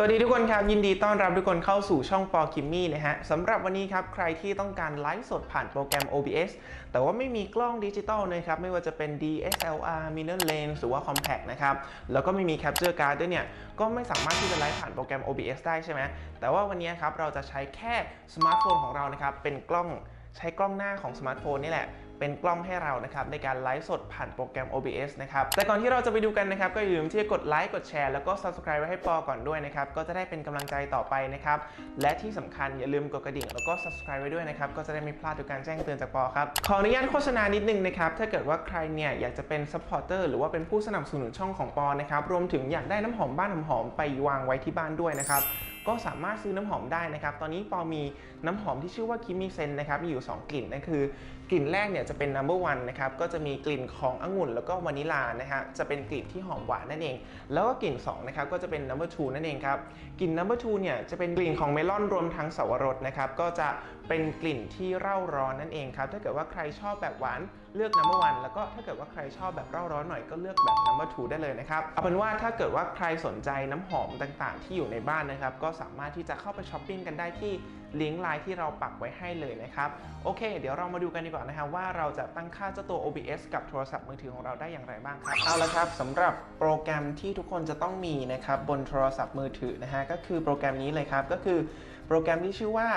สวัสดีทุกคนครับ ยินดีต้อนรับทุกคนเข้าสู่ช่องปอคิมมี่นะฮะสำหรับวันนี้ครับ ใครที่ต้องการไลฟ์สดผ่านโปรแกรม OBS แต่ว่าไม่มีกล้องดิจิตอลนะครับ ไม่ว่าจะเป็น DSLR Mirror Lens หรือว่า Compact นะครับ แล้วก็ไม่มี Capture Card ด้วยเนี่ย ก็ไม่สามารถที่จะไลฟ์ผ่านโปรแกรม OBS ได้ใช่ไหมแต่ว่าวันนี้ครับเราจะใช้แค่สมาร์ทโฟนของเรานะครับเป็นกล้องใช้กล้องหน้าของสมาร์ทโฟนนี่แหละ เป็นกล้องให้เรานะครับในการไลฟ์สดผ่านโปรแกรม OBS นะครับแต่ก่อนที่เราจะไปดูกันนะครับก็อย่าลืมที่จะกดไลค์กดแชร์แล้วก็ Subscribe ไว้ให้ปอก่อนด้วยนะครับก็จะได้เป็นกำลังใจต่อไปนะครับและที่สำคัญอย่าลืมกดกระดิ่งแล้วก็ Subscribe ไว้ด้วยนะครับก็จะได้ไม่พลาดทุกการแจ้งเตือนจากปอครับขออนุญาตโฆษณานิดนึงนะครับถ้าเกิดว่าใครเนี่ยอยากจะเป็น Supporter หรือว่าเป็นผู้สนับสนุนช่องของปอนะครับรวมถึงอยากได้น้ำหอมบ้านหอมๆไปวางไว้ที่บ้านด้วยนะครับก็สามารถซื้อน้ำหอมได้นะครับ ตอนนี้ปอมีน้ำหอมที่ชื่อว่าคิมิเซนนะครับ มีอยู่ 2 กลิ่นนั่นคือ กลิ่นแรกเนี่ยจะเป็น number one นะครับ ก็จะมีกลิ่นขององุ่นแล้วก็วานิลานะฮะ จะเป็นกลิ่นที่หอมหวานนั่นเอง แล้วก็กลิ่น2นะครับ ก็จะเป็น number two นั่นเองครับ กลิ่น number two เนี่ยจะเป็นกลิ่นของเมลอนรวมทั้งสวรสนะครับ ก็จะเป็นกลิ่นที่เร่าร้อนนั่นเองครับ ถ้าเกิดว่าใครชอบแบบหวานเลือก number one แล้วก็ถ้าเกิดว่าใครชอบแบบเร่าร้อนหน่อยก็เลือกแบบ number two ได้เลยนะครับ เอาเป็นว่าถ้าเกิดว่าใครสนใจน้ำหอมต่างๆ ที่อยู่ในบ้านนะครับ ก็สามารถที่จะเข้าไปช้อปปิ้งกันได้ที่ลิงก์ไลน์ที่เราปักไว้ให้เลยนะครับ โอเค เดี๋ยวเรามาดูกันดีกว่านะครับว่าเราจะตั้งค่าเจ้าตัว OBS กับโทรศัพท์มือถือของเราได้อย่างไรบ้างครับ เอาละครับสำหรับโปรแกรมที่ทุกคนจะต้องมีนะครับบนโทรศัพท์มือถือนะฮะก็คือโปรแกรมนี้เลยครับก็คือโปรแกรมที่ชื่อว่า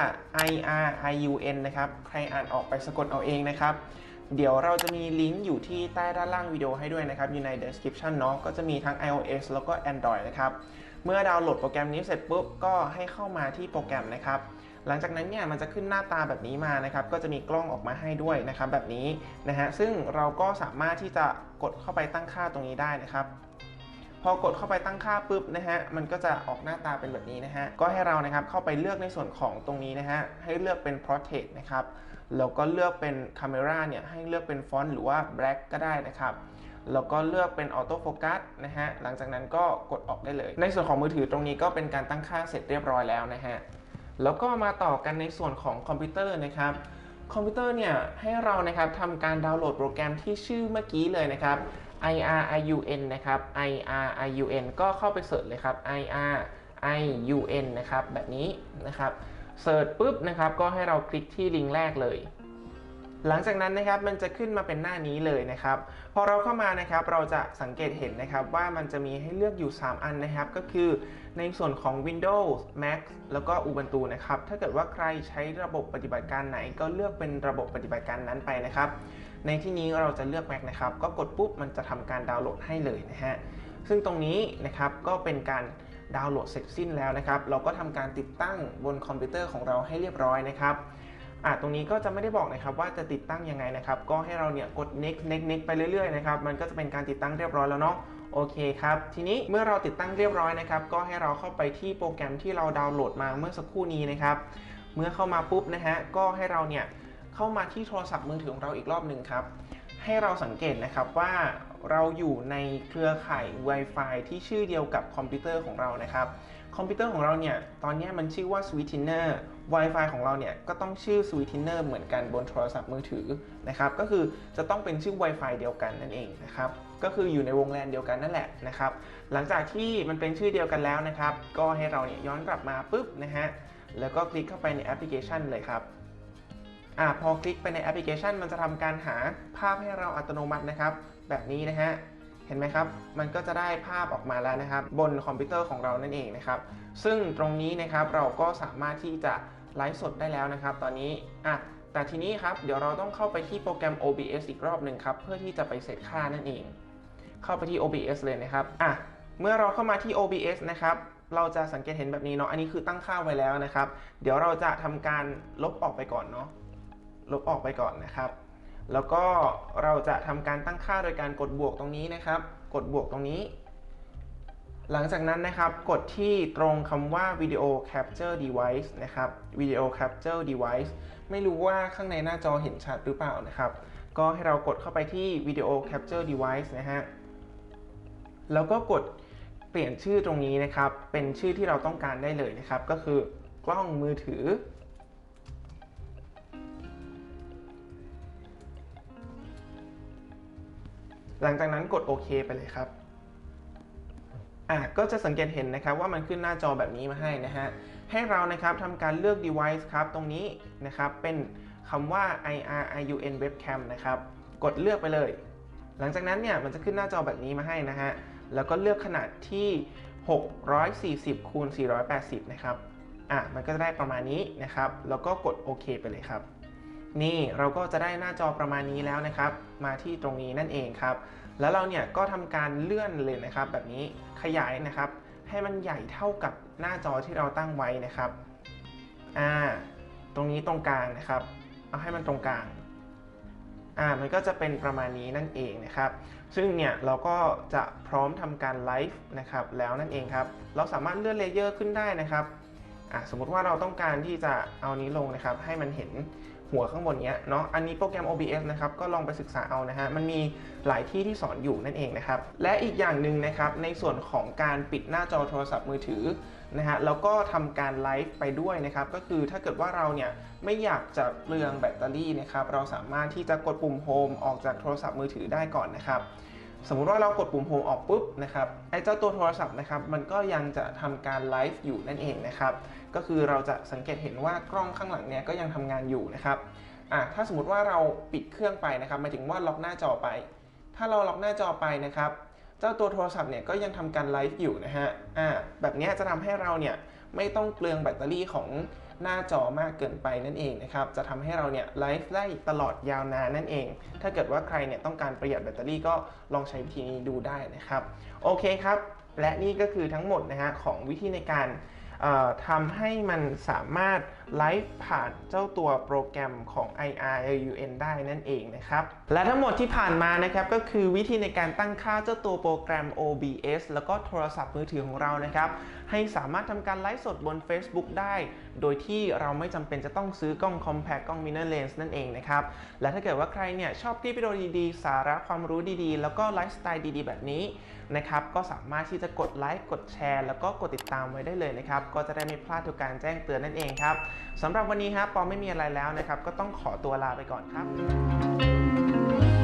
IRIUN นะครับใครอ่านออกไปสะกดเอาเองนะครับเดี๋ยวเราจะมีลิงก์อยู่ที่ใต้ด้านล่างวิดีโอให้ด้วยนะครับ อยู่ใน description เนาะก็จะมีทั้ง iOS แล้วก็ Android นะครับ เมื่อดาวน์โหลดโปรแกรมนี้เสร็จปุ๊บ ก็ให้เข้ามาที่โปรแกรมนะครับ หลังจากนั้นเนี่ยมันจะขึ้นหน้าตาแบบนี้มานะครับ ก็จะมีกล้องออกมาให้ด้วยนะครับแบบนี้นะฮะ ซึ่งเราก็สามารถที่จะกดเข้าไปตั้งค่าตรงนี้ได้นะครับพอกดเข้าไปตั้งค่าปุ๊บนะฮะ มันก็จะออกหน้าตาเป็นแบบนี้นะฮะ ก็ให้เรานะครับเข้าไปเลือกในส่วนของตรงนี้นะฮะ ให้เลือกเป็น portrait นะครับ แล้วก็เลือกเป็น camera เนี่ยให้เลือกเป็นฟอนต์หรือว่า black ก็ได้นะครับแล้วก็เลือกเป็น auto focus นะฮะ หลังจากนั้นก็กดออกได้เลย ในส่วนของมือถือตรงนี้ก็เป็นการตั้งค่าเสร็จเรียบร้อยแล้วนะฮะ แล้วก็มาต่อกันในส่วนของคอมพิวเตอร์นะครับคอมพิวเตอร์เนี่ยให้เรานะครับทำการดาวน์โหลดโปรแกรมที่ชื่อเมื่อกี้เลยนะครับ IRIUN นะครับ IRIUN ก็เข้าไปเสิร์ชเลยครับ IRIUN นะครับแบบนี้นะครับเสิร์ชปุ๊บนะครับก็ให้เราคลิกที่ลิงก์แรกเลย หลังจากนั้นนะครับมันจะขึ้นมาเป็นหน้านี้เลยนะครับ พอเราเข้ามานะครับเราจะสังเกตเห็นนะครับว่ามันจะมีให้เลือกอยู่ 3 อันนะครับ ก็คือในส่วนของ Windows Mac แล้วก็ Ubuntu นะครับ ถ้าเกิดว่าใครใช้ระบบปฏิบัติการไหน ก็เลือกเป็นระบบปฏิบัติการนั้นไปนะครับ ในที่นี้เราจะเลือก Mac นะครับ ก็กดปุ๊บมันจะทำการดาวน์โหลดให้เลยนะฮะซึ่งตรงนี้นะครับก็เป็นการดาวน์โหลดเสร็จสิ้นแล้วนะครับ เราก็ทำการติดตั้งบนคอมพิวเตอร์ของเราให้เรียบร้อยนะครับ อะตรงนี้ก็จะไม่ได้บอกนะครับว่าจะติดตั้งยังไงนะครับ ก็ให้เราเนี่ยกด next next next ไปเรื่อยๆนะครับ มันก็จะเป็นการติดตั้งเรียบร้อยแล้วเนาะโอเคครับ ทีนี้เมื่อเราติดตั้งเรียบร้อยนะครับ ก็ให้เราเข้าไปที่โปรแกรมที่เราดาวน์โหลดมาเมื่อสักครู่นี้นะครับ เมื่อเข้ามาปุ๊บนะฮะ ก็ให้เราเนี่ยเข้ามาที่โทรศัพท์มือถือของเราอีกรอบหนึ่งครับ ให้เราสังเกตนะครับว่าเราอยู่ในเครือข่าย Wi-Fi ที่ชื่อเดียวกับคอมพิวเตอร์ของเรานะครับ คอมพิวเตอร์ของเราเนี่ย ตอนนี้มันชื่อว่า Sweetener Wi-Fi ของเราเนี่ยก็ต้องชื่อ Sweetener เหมือนกันบนโทรศัพท์มือถือนะครับ ก็คือจะต้องเป็นชื่อ Wi-Fi เดียวกันนั่นเองนะครับ ก็คืออยู่ในวงแลนเดียวกันนั่นแหละนะครับ หลังจากที่มันเป็นชื่อเดียวกันแล้วนะครับ ก็ให้เราเนี่ยย้อนกลับมาปุ๊บนะฮะ แล้วก็คลิกเข้าไปในแอปพลิเคชันเลยครับอ่าพอคลิกไปในแอปพลิเคชัน มันจะทำการหาภาพให้เราอัตโนมัตินะครับ แบบนี้นะฮะ ห็นไหมครับ มันก็จะได้ภาพออกมาแล้วนะครับ บนคอมพิวเตอร์ของเรานั่นเองนะครับ ซึ่งตรงนี้นะครับเราก็สามารถที่จะไลฟ์สดได้แล้วนะครับ ตอนนี้อะแต่ทีนี้ครับ เดี๋ยวเราต้องเข้าไปที่โปรแกรม OBS อีกรอบหนึ่งครับ เพื่อที่จะไปเซตค่านั่นเอง เข้าไปที่ OBS เลยนะครับอะเมื่อเราเข้ามาที่ OBS นะครับ เราจะสังเกตเห็นแบบนี้เนาะ อันนี้คือตั้งค่าไว้แล้วนะครับ เดี๋ยวเราจะทำการลบออกไปก่อนเนาะ ลบออกไปก่อนนะครับ แล้วก็เราจะทำการตั้งค่าโดยการกดบวกตรงนี้นะครับ กดบวกตรงนี้ หลังจากนั้นนะครับกดที่ตรงคำว่า Video Capture Device นะครับ Video Capture Device ไม่รู้ว่าข้างในหน้าจอเห็นชัดหรือเปล่านะครับ ก็ให้เรากดเข้าไปที่ Video Capture Device นะฮะ แล้วก็กดเปลี่ยนชื่อตรงนี้นะครับ เป็นชื่อที่เราต้องการได้เลยนะครับ ก็คือกล้องมือถือ หลังจากนั้นกดโอเคไปเลยครับอะก็จะสังเกตเห็นนะครับว่ามันขึ้นหน้าจอแบบนี้มาให้นะฮะ ให้เรานะครับทำการเลือก device ครับ ตรงนี้นะครับเป็นคำว่า IRIUN webcam นะครับ กดเลือกไปเลย หลังจากนั้นเนี่ยมันจะขึ้นหน้าจอแบบนี้มาให้นะฮะ แล้วก็เลือกขนาดที่ 640คูณ480 นะครับ อะมันก็จะได้ประมาณนี้นะครับ แล้วก็กดโอเคไปเลยครับ นี่เราก็จะได้หน้าจอประมาณนี้แล้วนะครับ มาที่ตรงนี้นั่นเองครับ แล้วเราเนี่ยก็ทำการเลื่อนเลยนะครับ แบบนี้ขยายนะครับ ให้มันใหญ่เท่ากับหน้าจอที่เราตั้งไว้นะครับอ่าตรงนี้ตรงกลางนะครับ เอาให้มันตรงกลางอ่ามันก็จะเป็นประมาณนี้นั่นเองนะครับ ซึ่งเนี่ยเราก็จะพร้อมทำการไลฟ์นะครับแล้วนั่นเองครับ เราสามารถเลื่อนเลเยอร์ขึ้นได้นะครับอะสมมุติว่าเราต้องการที่จะเอานี้ลงนะครับ ให้มันเห็น หัวข้างบนเนี้ยเนาะอันนี้โปรแกรม OBS นะครับก็ลองไปศึกษาเอานะฮะมันมีหลายที่ที่สอนอยู่นั่นเองนะครับและอีกอย่างหนึ่งนะครับในส่วนของการปิดหน้าจอโทรศัพท์มือถือนะฮะแล้วก็ทำการไลฟ์ไปด้วยนะครับก็คือถ้าเกิดว่าเราเนี่ยไม่อยากจะเปลืองแบตเตอรี่นะครับเราสามารถที่จะกดปุ่มโฮมออกจากโทรศัพท์มือถือได้ก่อนนะครับ สมมุติว่าเรากดปุ่มโฮมออกปุ๊บนะครับไอ้เจ้าตัวโทรศัพท์นะครับมันก็ยังจะทำการไลฟ์อยู่นั่นเองนะครับก็คือเราจะสังเกตเห็นว่ากล้องข้างหลังเนี่ยก็ยังทำงานอยู่นะครับอะถ้าสมมติว่าเราปิดเครื่องไปนะครับหมายถึงว่าล็อกหน้าจอไป ถ้าเราล็อกหน้าจอไปนะครับ เจ้าตัวโทรศัพท์เนี่ยก็ยังทำการไลฟ์อยู่นะฮะอ่าแบบนี้จะทำให้เราเนี่ย ไม่ต้องเปลืองแบตเตอรี่ของหน้าจอมากเกินไปนั่นเองนะครับ จะทำให้เราเนี่ยไลฟ์ได้ตลอดยาวนานนั่นเอง ถ้าเกิดว่าใครเนี่ยต้องการประหยัดแบตเตอรี่ก็ลองใช้วิธีนี้ดูได้นะครับ โอเคครับ และนี่ก็คือทั้งหมดนะฮะของวิธีในการ ทำให้มันสามารถไลฟ์ผ่านเจ้าตัวโปรแกรมของ IRUN ได้นั่นเองนะครับ และทั้งหมดที่ผ่านมานะครับก็คือวิธีในการตั้งค่าเจ้าตัวโปรแกรม OBS แล้วก็โทรศัพท์มือถือของเรานะครับ ให้สามารถทำการไลฟ์สดบน Facebook ได้โดยที่เราไม่จำเป็นจะต้องซื้อกล้อง Compact กล้อง Mirror Lens นั่นเองนะครับ และถ้าเกิดว่าใครเนี่ยชอบคลิปวิดีโอดีๆ สาระความรู้ดีๆ แล้วก็ไลฟ์สไตล์ดีๆ แบบนี้นะครับก็สามารถที่จะกดไลค์กดแชร์ แล้วก็กดติดตามไว้ได้เลยนะครับ ก็จะได้ไม่พลาดทุกการแจ้งเตือนนั่นเองครับสำหรับวันนี้ครับปอไม่มีอะไรแล้วนะครับ ก็ต้องขอตัวลาไปก่อนครับ